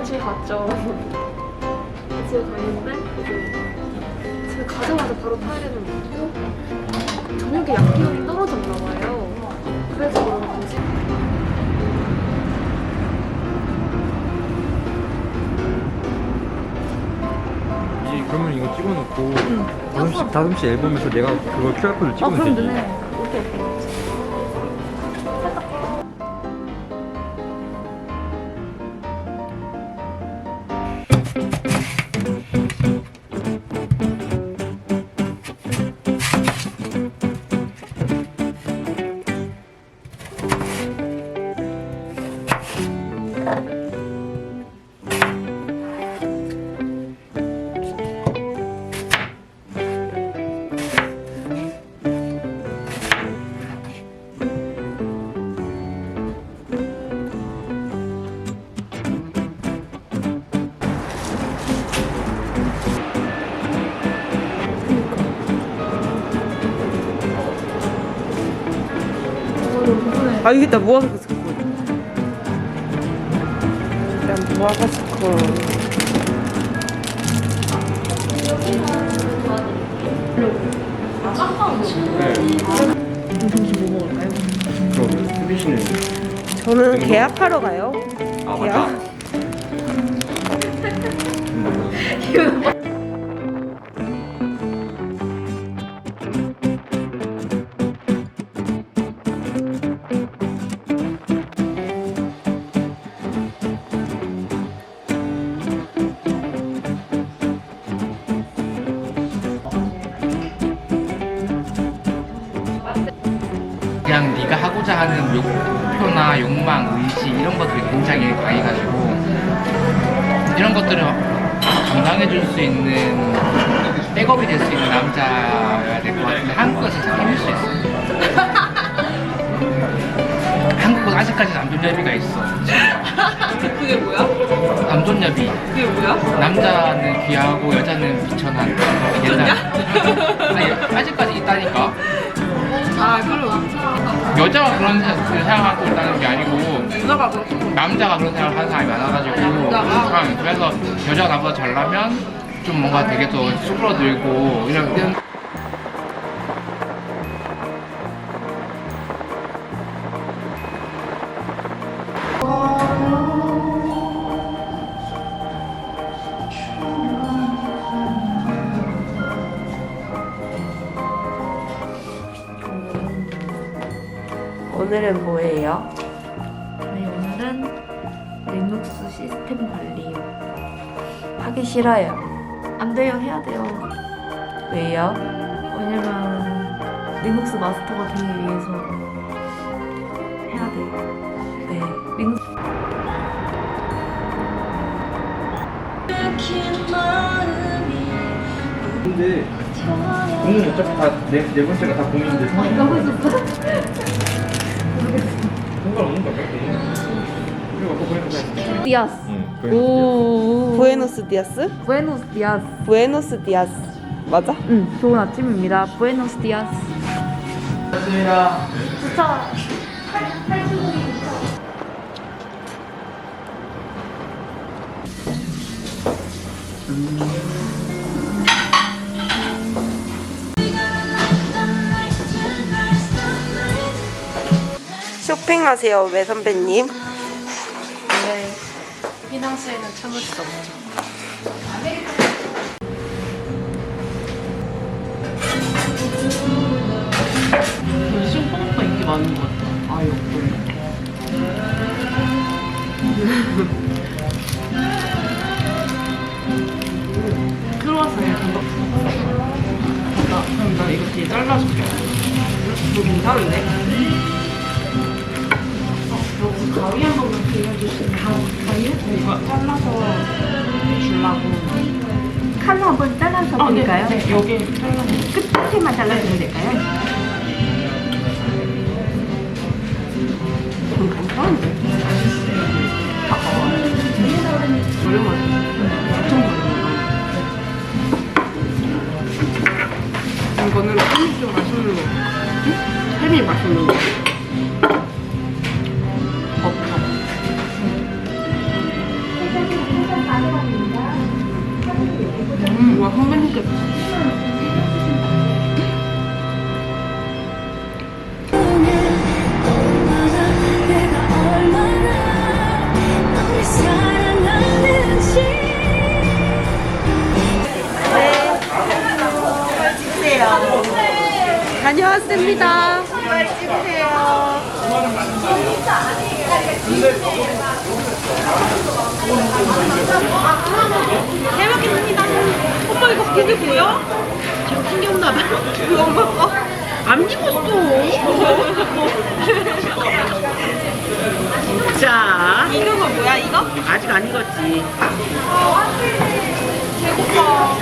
그냥 집에 갔죠. 집에 갔는데 이제 집에 가자마자 바로 타야 되는데 저녁에 약기운이 떨어졌나 봐요. 그래서 이 그러면 이거 찍어놓고 씨 다솜 씨 앨범에서 내가 그걸 QR 코드 아 찍으면. 되네. 아 여기다 모아서 스쿨 일단 모아서 스쿨 그럼 수빈 씨는 저는 계약하러 가요. 아 계약 하는 목표나 욕망, 의지 이런 것들이 굉장히 강해가지고 이런 것들을 감당해줄 수 있는 백업이 될 수 있는 남자여야 될것 같은데 한국에서 잘 해낼 수 있어. 한국은 아직까지 남존여비가 있어. 그게 뭐야? 남존여비. 그게 뭐야? 남자는 귀하고 여자는 비천한. 옛날. 아니, 아직까지 있다니까. 아 여자가 그런 세- 그 생각하고 있다는 게 아니고 누나가 그렇게 남자가 그런 생각을 하는 사람이 많아가지고 응, 그래서 여자가 나보다 잘나면 좀 뭔가 되게 더 수그러들고 이런 오늘은 뭐예요? 네 오늘은 리눅스 시스템 관리요. 하기 싫어요. 안 돼요 해야 돼요. 왜요? 왜냐면 리눅스 마스터가 되기 위해서 해야 돼요. 네 리눅스 근데 공은 어차피 다네 네 번째가 다 공인데 상관이 하고 있었어? 상관없는 거 같아. 보니까 디아스. 응. 오. 부에노스 디아스? 부에노스 디아스. 부에노스 디아스 맞아? 응, 좋은 아침입니다. 부에노스 디아스. 좋습니다. 좋다. 쇼핑하세요 왜 선배님? 네. 피낭스에는 참을 수 없죠. 생각보다 인기 많은 것 같아. 아. 크로와상에 나, 그럼 나 이거 뒤에 잘라줄게. 이거 괜찮은데? 칼로 한번 잘라서 아, 네, 드릴까요? 네, 여기 잘라서. 끝에만 잘라주면 될까요? 정말 찍으세요. 대박입니다. 엄마 이거 그게 뭐야? 지금 튕겼나 봐. 이거 엄마 거. 안 익었어. 자. 익은 거 뭐야 이거? 아직 안 익었지. 배고파.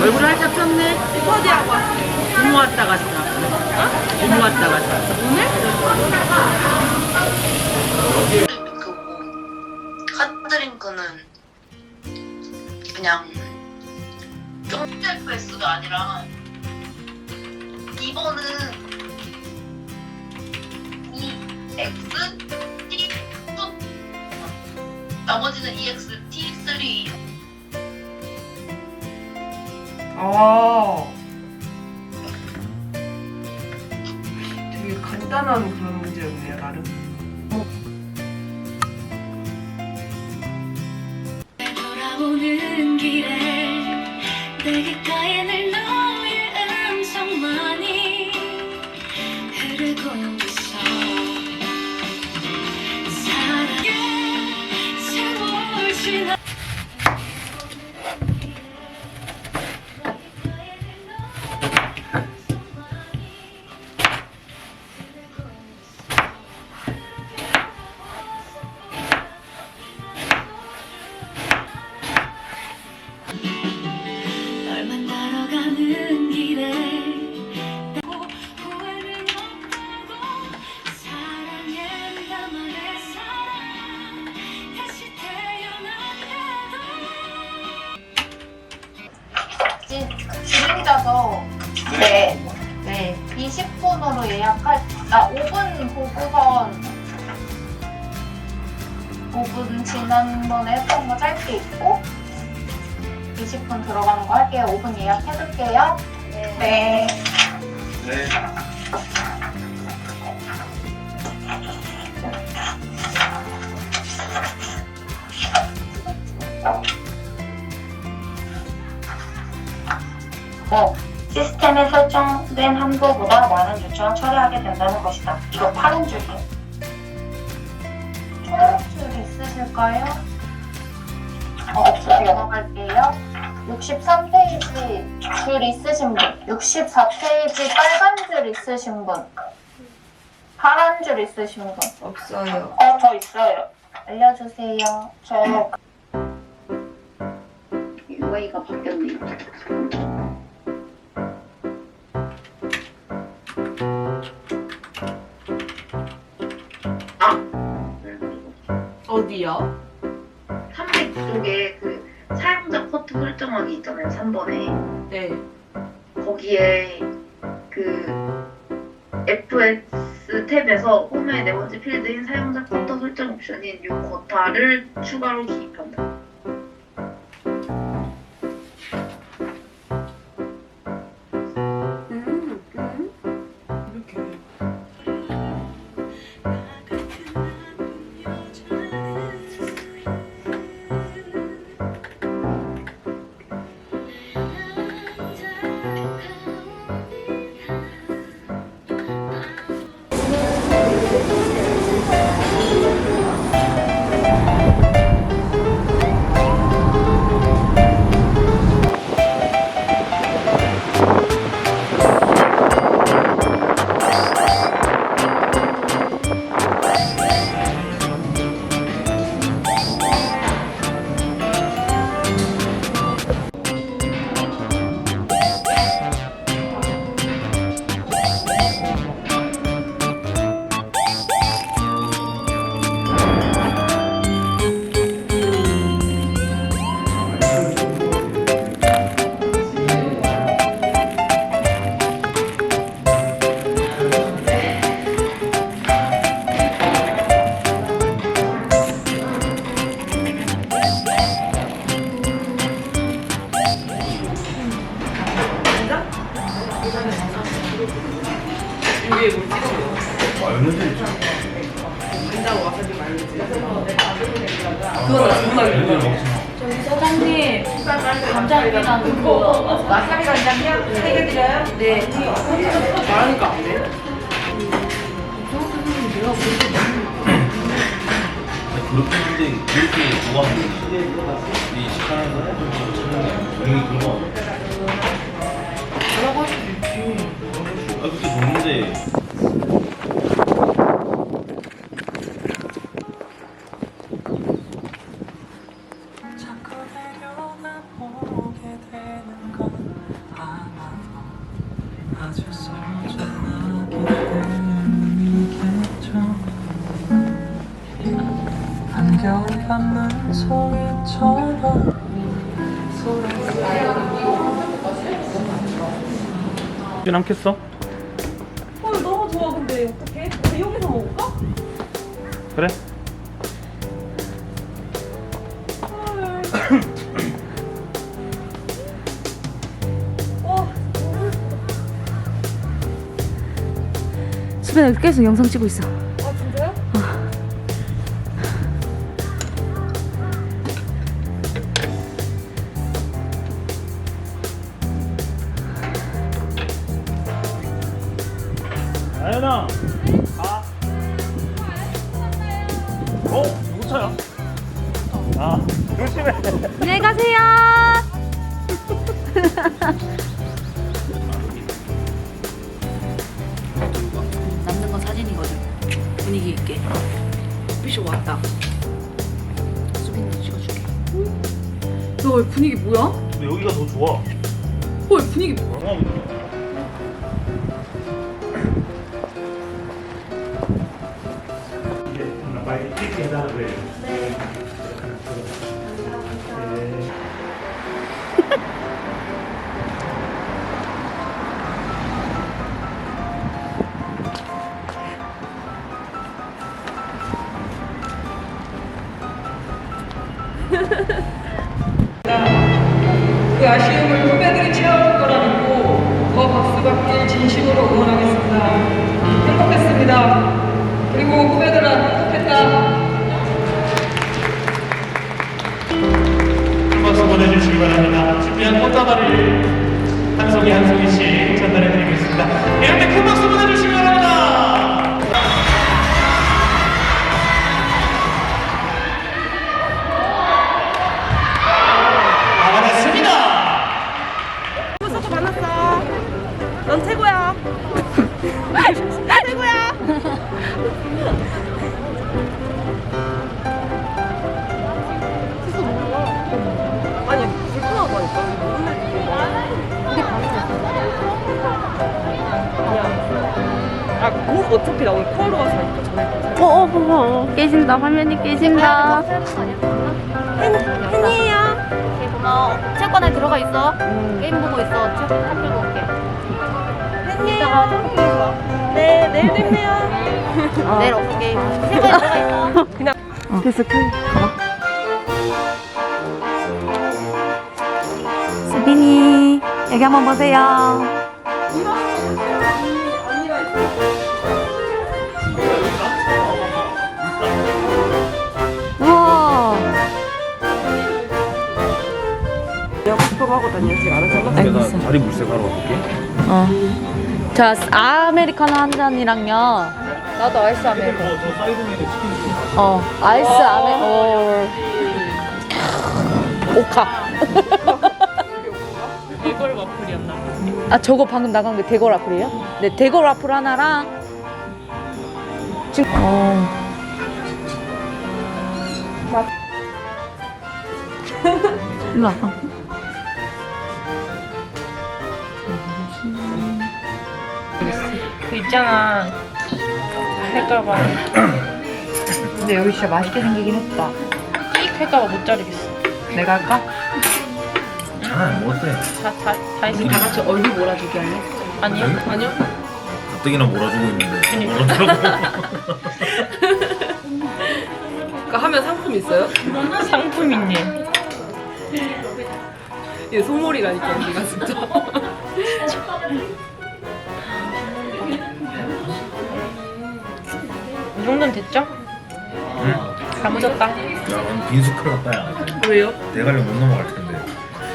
얼굴 살짝 폈네. 어디하고 왔어? 부모 왔다 갔다. 어? 부모 왔다 갔다. 오늘? 그뭐 핫드링크는 그냥 좀 셀프에스가 아니라 이거는 EX T 나머지는 EX T3 아. 되게 간단한 그런 문제였네요, 나름. 20분 들어가는 거 할게요. 5분 예약해둘게요. 네. 어, 시스템에 설정된 한도보다 많은 요청을 처리하게 된다는 것이다. 이거 파란 줄이요. 초록줄 있으실까요? 어, 없으세요. 넘어갈게요. 63페이지 줄 있으신 분. 64페이지 빨간 줄 있으신 분. 파란 줄 있으신 분. 없어요. 어, 저 있어요. 알려주세요. 저 UI가 바뀌었네요. 어디요? 300 쪽에 그 설정하기 있잖아요 3번에 네. 거기에 그 FS 탭에서 홈의 네 번째 필드인 사용자 쿼터 설정 옵션인 이 쿼터를 추가로 기입한다. 그렇게 하는데 그렇게 좋아하는 이 식사하는 거는 좀 조용히 들어. 아 그게 좋은데 남겠어? 어 너무 좋아 근데 어떡해? 우리 여기서 먹을까? 그래? 수빈아 계속 영상 찍고 있어 아연아. 가 어? 누구 차야? 아 조심해. 안녕히 가세요. 남는 건 사진이거든 분위기 있게. 비쇼 왔다. 수빈이 찍어줄게. 너 분위기 뭐야? 근데 여기가 더 좋아. 헐 분위기 뭐야? 어, 그 아쉬움을 보내주시기 바랍니다. 준비한 꽃다발을 한 송이 한 송이씩 전달해드리겠습니다. 이럴 때큰 박수 아뭐 어차피 나 오늘 코어로 가서 하니까 전에 어어 어, 깨진다. 화면이 깨진다. 팬이에요. 고마워. 체육관에 들어가 있어. 게임 보고 있어. 책 한글 볼게. 팬이에요. 네 내일 뵙네요. 내일 없어 게임 체육관에 들어가 있어. 그냥 됐어 켜 가봐 수빈이 여기 한번 보세요 다리 물색 하러 갈게 어. 자, 아메리카노 한 잔이랑요. 나도 아이스 아메리카노. 저 사이드메뉴 치킨 어, 아이스 아메. 어. 오카. 이걸 와플이었나? 아, 저거 방금 나간 게 대거 라플이에요? 네, 대거 라플 하나랑 지금 어. 일로 와. 그 있잖아 할까봐 근데 여기 진짜 맛있게 생기긴 했다. 삑 할까봐 못 자르겠어 내가 할까? 잘못 해. 다 다 다 했어 다 같이 얼굴 몰아주기 할래? 아니요 아니요 가뜩이나 몰아주고 있는데. 몰아주라고. 그 하면 상품 있어요? 상품 있니? 얘 소몰이라니까 우리가 진짜 이 정도는 됐죠? 응. 감으셨다. 야, 오늘 빈수 큰일 났다, 야. 왜요? 대가리 못 넘어갈 텐데.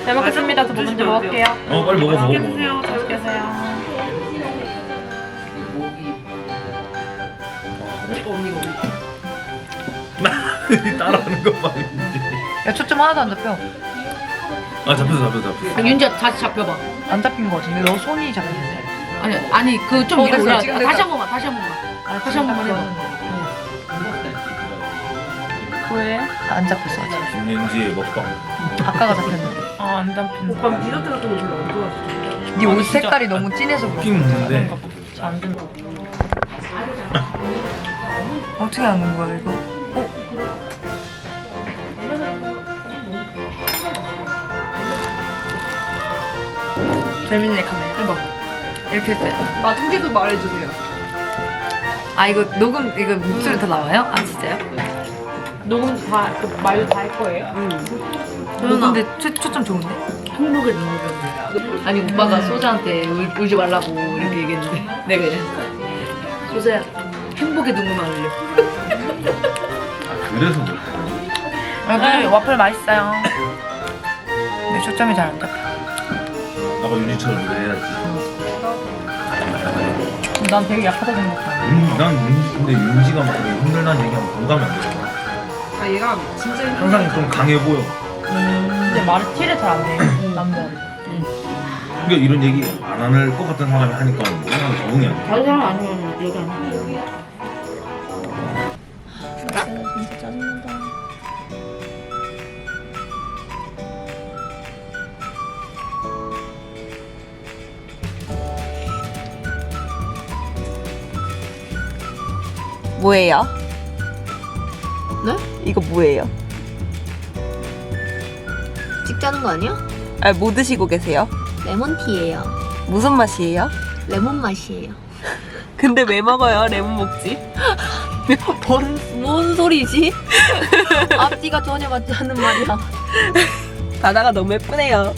잘 먹겠습니다. 저 먼저 먹을게요. 어, 빨리 먹어, 먹어, 먹어. 잘 먹겠어요. 따라하는 거 봐, 이제. 야 초점 하나도 안 잡혀. 아, 잡혔어, 잡혔어, 잡혔어. 윤지야 다시 잡혀봐. 안 잡힌 거 같은데 너 손이 잡히는데. 아니 아니 그 좀 어, 위로 됐어, 올라. 지금 다시. 한 번만 다시 한 번만. 아, 다시 한 번만 해봐. 왜? 안 잡혔어 아직. 김민지의 먹방. 아까가 잡혔는데. 아안 잡힌다. 오빠 디저트 같은 거 별로 안 좋아하시죠? 네옷 색깔이 너무 진해서. 핑 먹는데. 안 된다. 어떻게 하는 거야 이거? 재민이 카메라 해봐 이렇게 돼. 나 통계도 말해주세요. 아 이거 녹음 이거 목소리 다 나와요? 아 진짜요? 녹음 다, 그 말도 다 할 거예요? 녹음 근데 초, 초점 좋은데? 행복의 눈물을 아니 오빠가 소자한테 울, 울지 말라고 이렇게 얘기했는데 내가 그냥 소자야 행복의 눈물만 흘려 아, 그래서 그래. 여기 와플 맛있어요 근데 초점이 잘 안 잡혀 아까 윤지처럼 이거 해야지. 난 되게 약하다 생각해. 윤, 난 윤지, 근데 윤지가 막 힘들다는 얘기하면 공감이 안 되잖아. 아 얘가 진짜 항상 좀 강해 보여. 근데 말을 티를 잘 안 내. 남자들. 그러니까 이런 얘기 안 할 것 같은 사람이 하니까 그냥 적응이 안 돼. 다른 사람 아니면 얘기 안 해. 진짜 짜증난다. 뭐예요? 네? 이거 뭐예요? 찍자는 거 아니야? 아, 뭐 드시고 계세요? 레몬티예요. 무슨 맛이에요? 레몬 맛이에요. 근데 왜 먹어요? 레몬 먹지? 뭔, 뭔 소리지? 앞뒤가 전혀 맞지 않는 말이야. 바다가 너무 예쁘네요.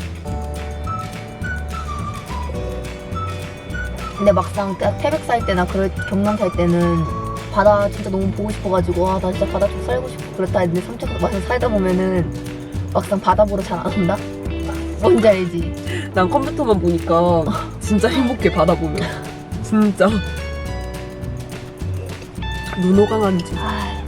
근데 막상 태- 태백 살 때나 그럴 경남 살 때는 바다 진짜 너무 보고 싶어가지고 아 나 진짜 바다 좀 살고 싶어 그렇다 했는데 삼척 와서 살다 보면은 막상 바다 보러 잘 안 온다? 뭔지 알지? 난 컴퓨터만 보니까 진짜 행복해 바다 보면. 진짜. 눈호강한지. 아